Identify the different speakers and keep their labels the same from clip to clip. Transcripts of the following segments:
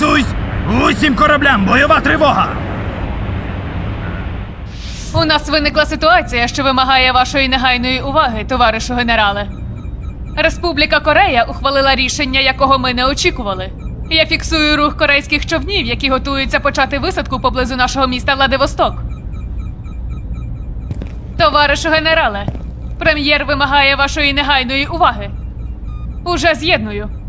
Speaker 1: Готуйсь! Усім кораблям! Бойова тривога!
Speaker 2: У нас виникла ситуація, що вимагає вашої негайної уваги, товаришу генерале. Республіка Корея ухвалила рішення, якого ми не очікували. Я фіксую рух корейських човнів, які готуються почати висадку поблизу нашого міста Владивосток. Товаришу генерале, прем'єр вимагає вашої негайної уваги. Уже з'єдную.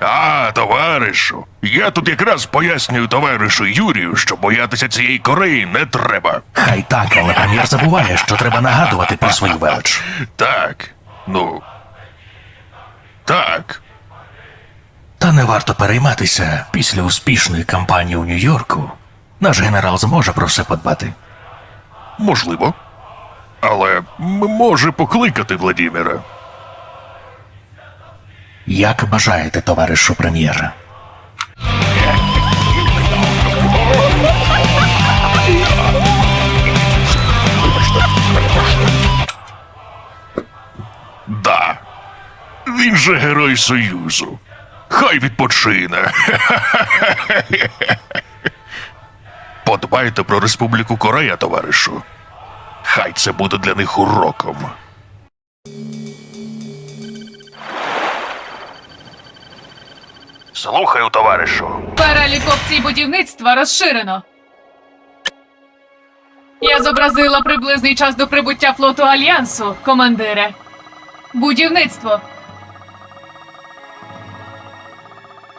Speaker 3: А, товаришу. Я тут якраз пояснюю товаришу Юрію, що боятися цієї Кореї не треба.
Speaker 4: Хай так, але прем'єр забуває, що треба нагадувати про свою велич.
Speaker 3: Так. Ну. Так.
Speaker 4: Та не варто перейматися після успішної кампанії у Нью-Йорку. Наш генерал зможе про все подбати.
Speaker 3: Можливо. Але може покликати Владіміра.
Speaker 4: Як бажаєте, товаришу прем'єра.
Speaker 3: Да. Він же герой Союзу. Хай відпочине. Подбайте про Республіку Корея, товаришу. Хай це буде для них уроком. Слухаю, товаришу.
Speaker 2: Перелік опцій будівництва розширено. Я зобразила приблизний час до прибуття флоту Альянсу, командире. Будівництво.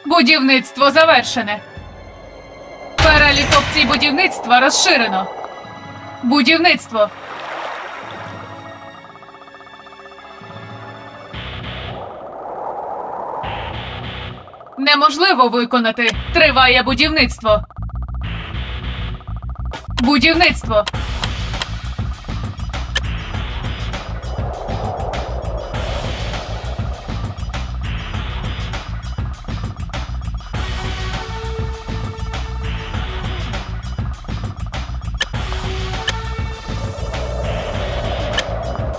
Speaker 2: Будівництво завершене. Перелік опцій будівництва розширено. Будівництво. Неможливо виконати. Триває будівництво. Будівництво.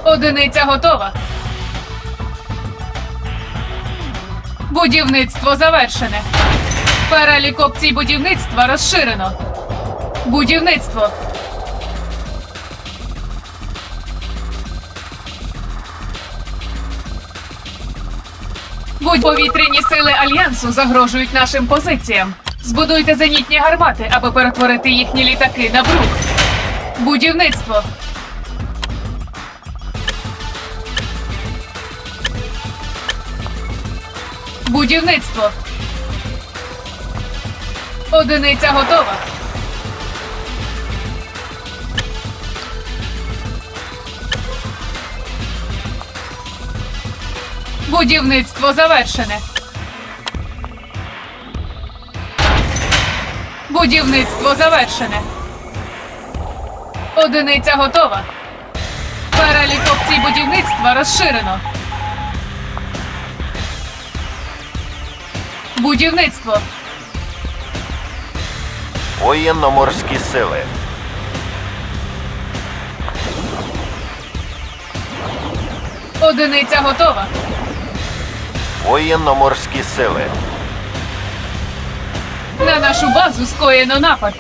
Speaker 2: Одиниця готова. Будівництво завершене. Перелік опцій будівництва розширено. Будівництво. Будь повітряні сили альянсу загрожують нашим позиціям. Збудуйте зенітні гармати, аби перетворити їхні літаки на брук. Будівництво. Будівництво. Одиниця готова. Будівництво завершене. Будівництво завершене. Одиниця готова. Перелік опцій будівництва розширено. Будівництво.
Speaker 5: Воєнно-морські сили.
Speaker 2: Одиниця готова.
Speaker 5: Воєнно-морські сили.
Speaker 2: На нашу базу скоєно напад.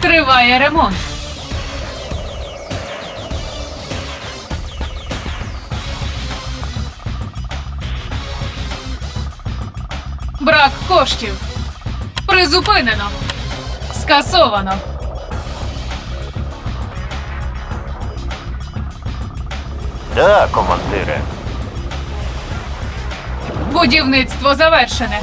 Speaker 2: Триває ремонт. Коштів. Призупинено. Скасовано.
Speaker 5: Да, командире.
Speaker 2: Будівництво завершене.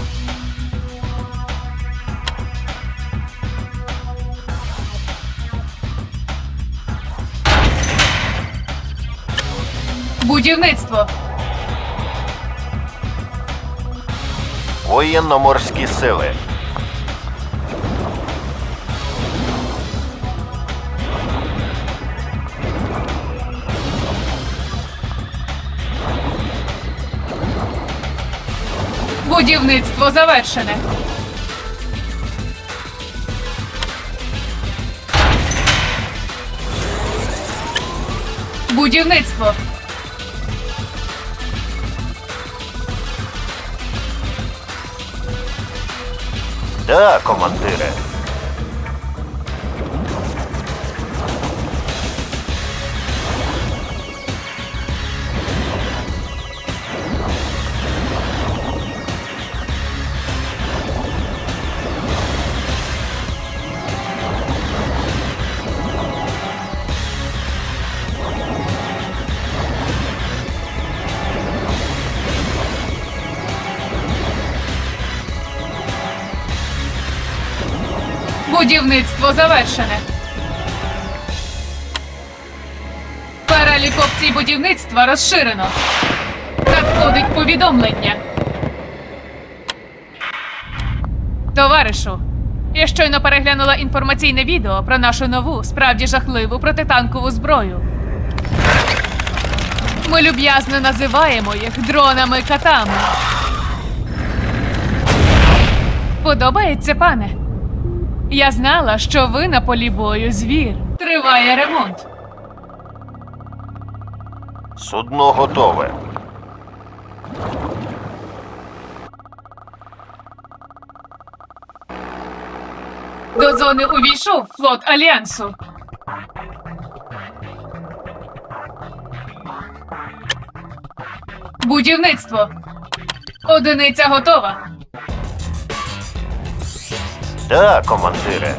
Speaker 2: Будівництво.
Speaker 5: Воєнно-морські сили.
Speaker 2: Будівництво завершене. Будівництво.
Speaker 5: Да, командире.
Speaker 2: Будівництво завершене. Перелік опцій будівництва розширено. Надходить повідомлення. Товаришу, я щойно переглянула інформаційне відео про нашу нову, справді жахливу протитанкову зброю. Ми люб'язно називаємо їх дронами-катами. Подобається, пане? Я знала, що ви на полі бою звір. Триває ремонт.
Speaker 5: Судно готове.
Speaker 2: До зони увійшов флот Альянсу. Будівництво. Одиниця готова.
Speaker 5: Да, командире.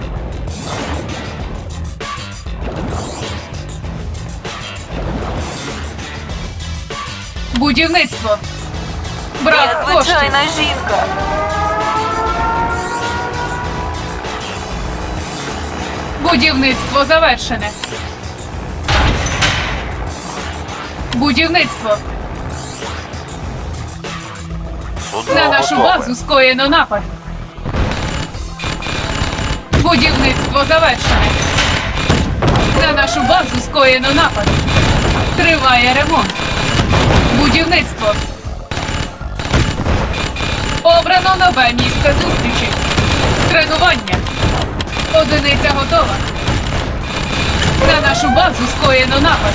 Speaker 2: Будівництво. Брак коштів.
Speaker 6: Незвичайна жінка.
Speaker 2: Будівництво завершене. Будівництво.
Speaker 5: Судно
Speaker 2: На нашу
Speaker 5: готове.
Speaker 2: базу скоєно напад. Будівництво завершене. На нашу базу скоєно напад. Триває ремонт. Будівництво. Обрано нове місце зустрічі. Тренування. Одиниця готова. На нашу базу скоєно напад.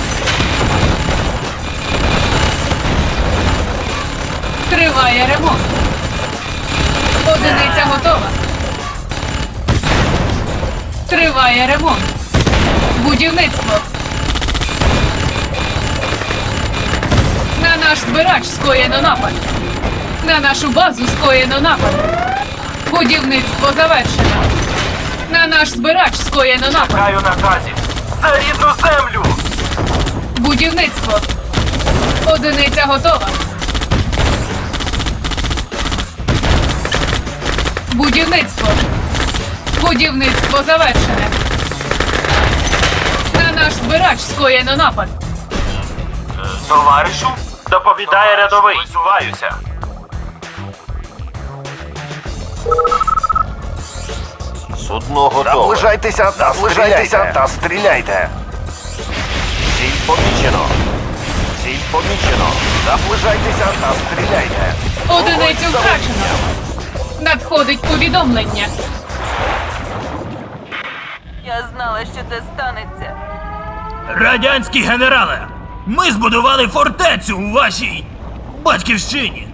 Speaker 2: Триває ремонт. Одиниця готова. Триває ремонт. Будівництво. На наш збирач скоєно напад. На нашу базу скоєно напад. Будівництво завершено. На наш збирач скоєно напад.
Speaker 1: Чекаю наказів. За рідну землю!
Speaker 2: Будівництво. Одиниця готова. Будівництво. Будівництво завершене. На наш збирач скоєно напад.
Speaker 1: Товаришу, доповідає рядовий. Висуваюся.
Speaker 5: Судно готове.
Speaker 7: Наближайтеся та наближайтеся та стріляйте.
Speaker 5: Ціль помічено. Ціль помічено.
Speaker 7: Наближайтеся та стріляйте.
Speaker 2: Одиницю втрачено. Надходить повідомлення.
Speaker 6: Я знала, що це станеться.
Speaker 1: Радянські генерали! Ми збудували фортецю у вашій батьківщині.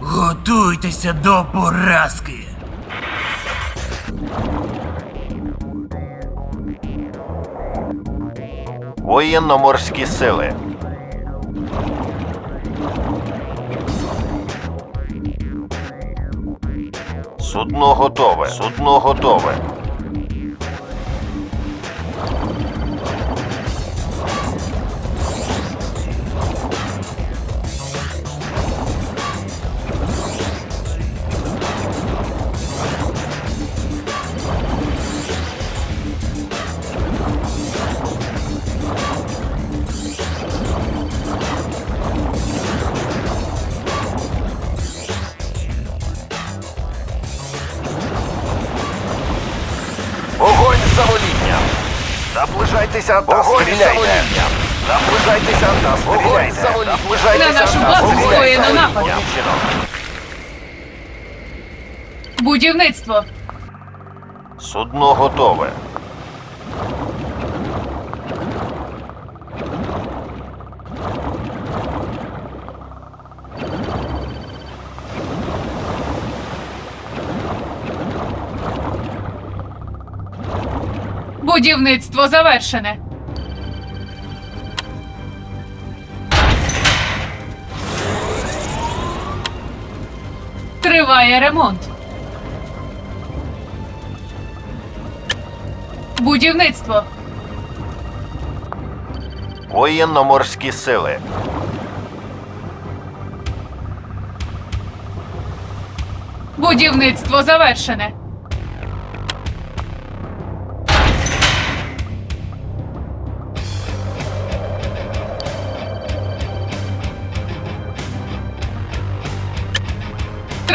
Speaker 1: Готуйтеся до поразки.
Speaker 5: Воєнно-морські сили. Судно готове. Судно готове.
Speaker 7: Наближайтеся та стріляйте. Наближайтеся та стріляйте. Наближайтеся
Speaker 2: На нашу
Speaker 7: та
Speaker 2: базу
Speaker 7: стріляйте.
Speaker 2: скоєно напад.
Speaker 5: Помічено.
Speaker 2: Будівництво.
Speaker 5: Судно готове.
Speaker 2: Будівництво завершене. Триває ремонт. Будівництво.
Speaker 5: Воєнно-морські сили.
Speaker 2: Будівництво завершене.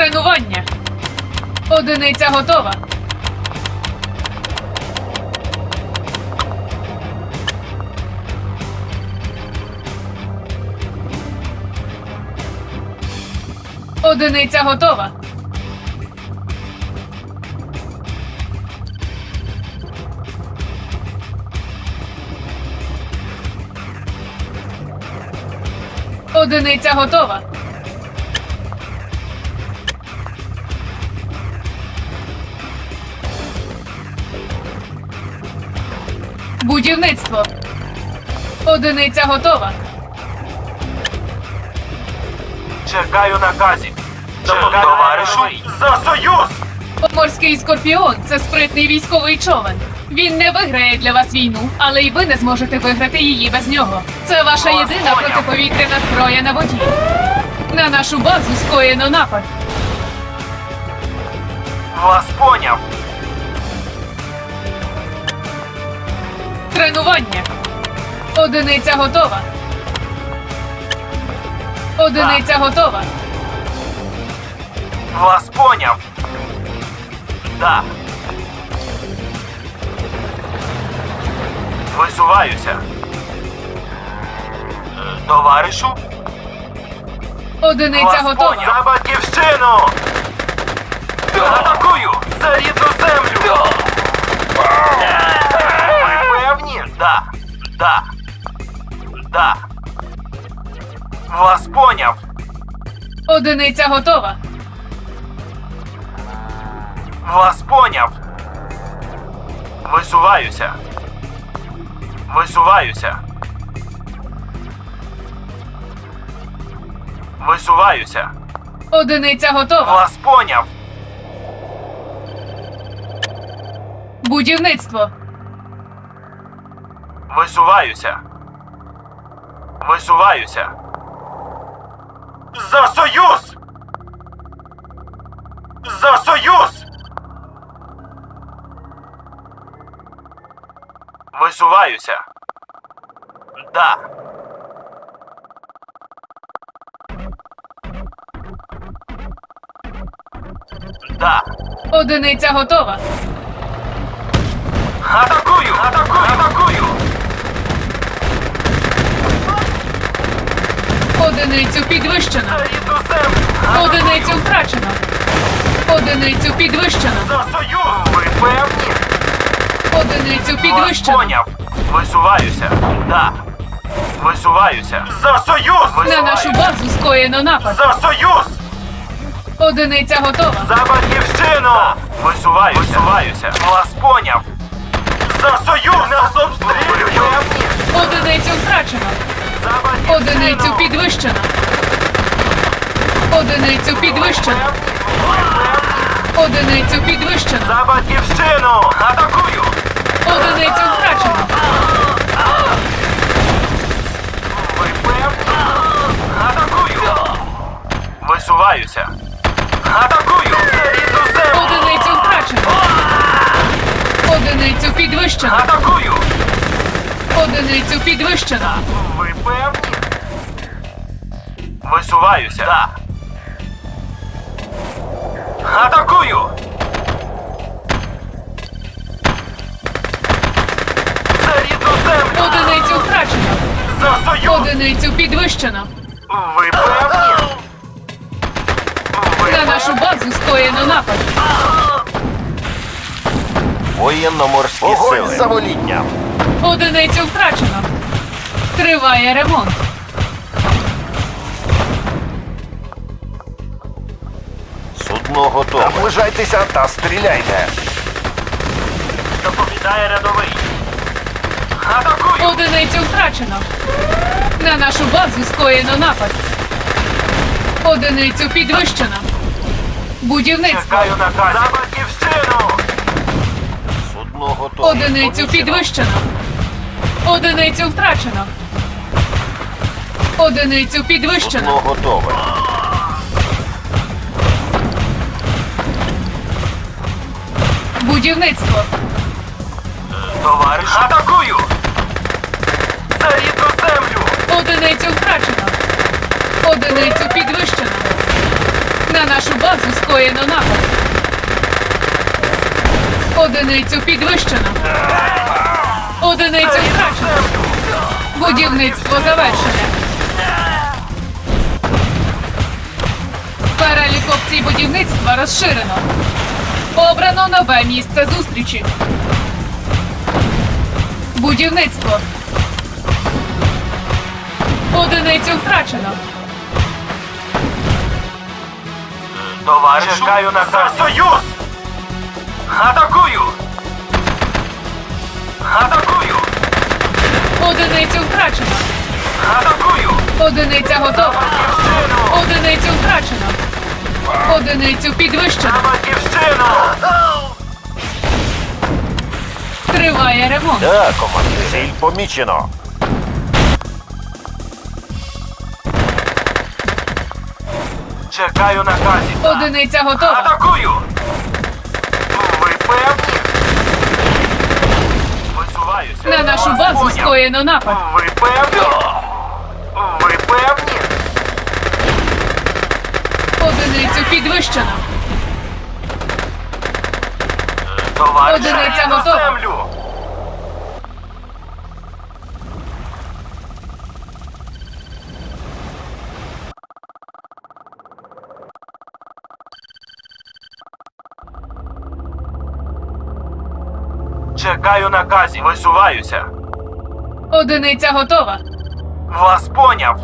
Speaker 2: Тренування. Одиниця готова. Одиниця готова. Одиниця готова. Будівництво. Одиниця готова.
Speaker 1: Чекаю наказів. Чекаю товаришу за союз!
Speaker 2: Морський скорпіон це спритний військовий човен. Він не виграє для вас війну, але й ви не зможете виграти її без нього. Це ваша єдина протиповітряна зброя на воді. На нашу базу скоєно напад.
Speaker 1: Вас поняв.
Speaker 2: Тренування. Одиниця готова. Одиниця готова.
Speaker 1: Вас поняв. Да. Висуваюся. Е, Товаришу?
Speaker 2: Одиниця
Speaker 1: Вас
Speaker 2: готова.
Speaker 1: поняв. За батьківщину! Атакую! За рідну землю! Да. Да. Вас поняв.
Speaker 2: Одиниця готова.
Speaker 1: Вас поняв. Висуваюся. Висуваюся. Висуваюся.
Speaker 2: Одиниця готова.
Speaker 1: Вас поняв.
Speaker 2: Будівництво.
Speaker 1: Висуваюся. Висуваюся. За союз! За союз! Висуваюся. Да. Да.
Speaker 2: Одиниця готова.
Speaker 1: Атакую! Атакую! Атакую!
Speaker 2: Одиницю підвищено. Одиницю втрачено. Одиницю підвищено.
Speaker 1: За союз! Ви певні?
Speaker 2: Одиницю підвищено.
Speaker 1: поняв. Висуваюся. Да. Висуваюся. За союз!
Speaker 2: На нашу базу скоєно напад.
Speaker 1: За союз!
Speaker 2: Одиниця готова.
Speaker 1: За батьківщину! Висуваюся. Висуваюся. Вас поняв. За союз! Нас обстрілюють!
Speaker 2: Одиницю втрачено. Одиницю підвищено. Одиницю підвищено. Одиницю підвищено.
Speaker 1: За батьківщину! Атакую!
Speaker 2: Одиницю втрачено.
Speaker 1: Атакую! Висуваюся. Атакую!
Speaker 2: Одиницю втрачено. Одиницю підвищено.
Speaker 1: Атакую!
Speaker 2: Одиницю підвищено.
Speaker 1: Ви певні? Висуваюся. Да. Атакую! За рідну землю!
Speaker 2: Одиницю втрачено.
Speaker 1: За союз!
Speaker 2: Одиницю підвищено.
Speaker 1: Ви певні? Ви
Speaker 2: На нашу базу скоєно напад.
Speaker 5: Воєнно-морські
Speaker 7: Вогонь
Speaker 5: сили.
Speaker 7: за волінням.
Speaker 2: Одиницю втрачено. Триває ремонт.
Speaker 5: Судно готове.
Speaker 7: Наближайтеся та стріляйте.
Speaker 1: доповідає рядовий. Атакую!
Speaker 2: Одиницю втрачено. На нашу базу скоєно напад. Одиницю підвищено. Будівництво.
Speaker 1: Чекаю наказів. За батьківщину!
Speaker 5: Судно готове.
Speaker 2: Одиницю підвищено. Одиницю втрачено. Одиницю підвищено.
Speaker 5: готове.
Speaker 2: Будівництво.
Speaker 1: Товариш! Атакую! За рідну землю!
Speaker 2: Одиницю втрачено. Одиницю підвищено. На нашу базу скоєно напад. Одиницю підвищено. Одиницю втрачено. Будівництво завершене. Перелік опцій будівництва розширено. Обрано нове місце зустрічі. Будівництво. Одиницю втрачено.
Speaker 1: Товариш! Чекаю наказів. За союз! Атакую! Атакую!
Speaker 2: Одиницю втрачено.
Speaker 1: Атакую!
Speaker 2: Одиниця готова. Одиницю втрачено. Одиницю підвищено.
Speaker 1: Батьківщину!
Speaker 2: Триває ремонт.
Speaker 5: Да, командир. Ціль помічено.
Speaker 1: Чекаю наказів.
Speaker 2: Одиниця готова.
Speaker 1: Атакую! Ви певні? Висуваюся.
Speaker 2: На нашу
Speaker 1: Вас
Speaker 2: базу
Speaker 1: поняв.
Speaker 2: Скоєно напад.
Speaker 1: Ви певні? Ви певні?
Speaker 2: Одиницю підвищено. Одиниця
Speaker 1: на
Speaker 2: готова.
Speaker 1: землю! Чекаю наказів. Висуваюся.
Speaker 2: Одиниця готова.
Speaker 1: Вас поняв.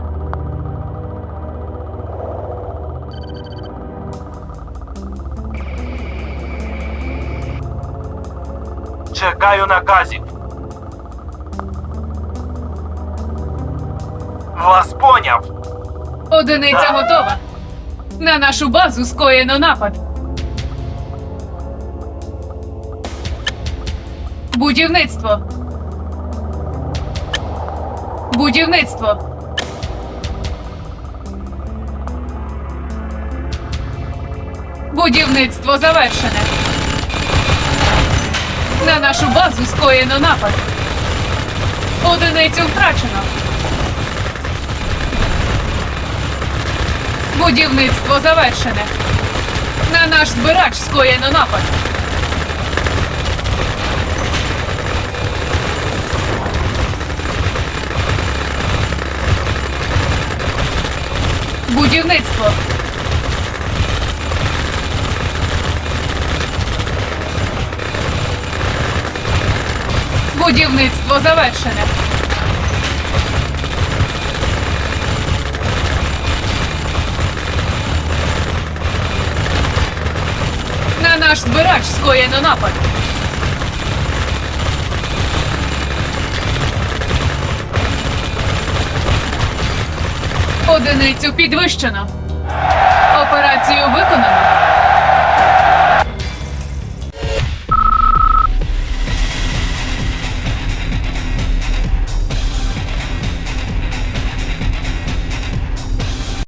Speaker 1: Чекаю наказів. Вас поняв.
Speaker 2: Одиниця готова. На нашу базу скоєно напад. Будівництво. Будівництво. Будівництво завершене. На нашу базу скоєно напад. Одиницю втрачено. Будівництво завершене. На наш збирач скоєно напад. Будівництво. Будівництво завершене. На наш збирач скоєно напад. Одиницю підвищено. Операцію виконано.